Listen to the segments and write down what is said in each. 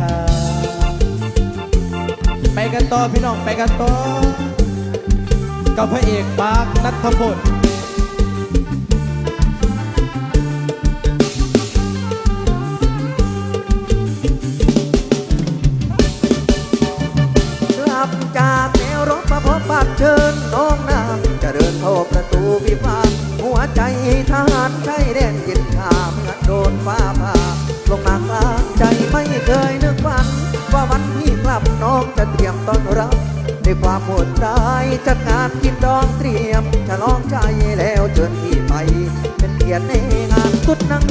ครับไปกันต่อพี่น้องไปกันต่อกับพระเอกปาร์คนัทพลกลับจากแนวรบมาพบปากเชิญน้องนางจะเดินเข้าประตูวิวาทหัวใจทหารชายแดนย็นชาเหมือนโดนฟ้า ใจไม่เคยนึกฝัน ว่าวันที่กลับน้องจะเตรียมต้อนรับด้วยความโหดร้ายจัดงานกินดองเตรียม จะลองใจแล้วเชิญพี่ไป เป็นเกียรติในงานสุดนั่ง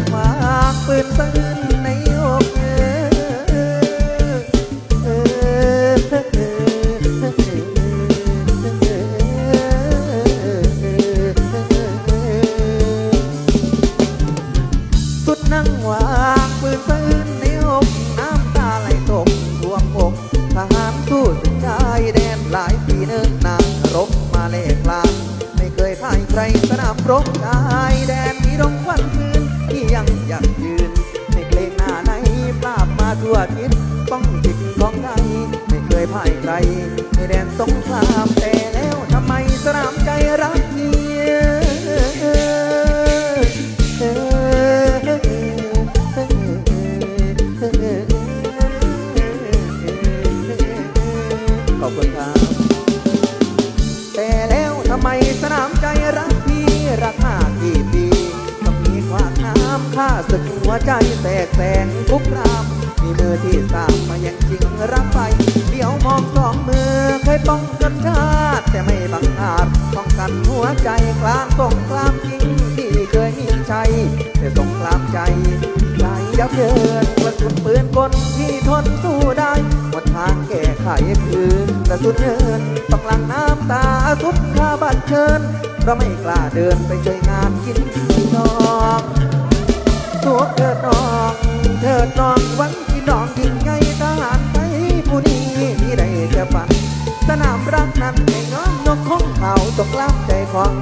เคยพ่ายใครสนามรบกายแดนมีดงควันปืนที่ยังอยากยืนไม่เกรงหน้าไหนปราบมาทั่วทิศป้องจิตของไทยไม่เคยพ่ายใครในแดนสงครามแต่ น้าศึกหัวใจแตกแสงคุกรามมีมือที่สามมายังจริงรับไปเดี๋ยวมองสองมือเคยป้องกันชาติแต่ไม่บังอาจป้องกันหัวใจกลางสงครามจริงที่เคยมีชัยแต่สงครามใจใจยับเยินกระสุนปืนกลที่ทนสู้ได้หมดทางแก้ไขคือกระสุนเงินต้องหลังน้ำตาสุดข้าบัตเชิญเพราะไม่กล้าเดินไปช่วยงานกิน ดน้องวันที่น้องยิ่งใหญ่ทหารไทยผู้นี้มีได้จะฝันสนามรักนั้นให้น้องนกของเขาตกล้ำใจของ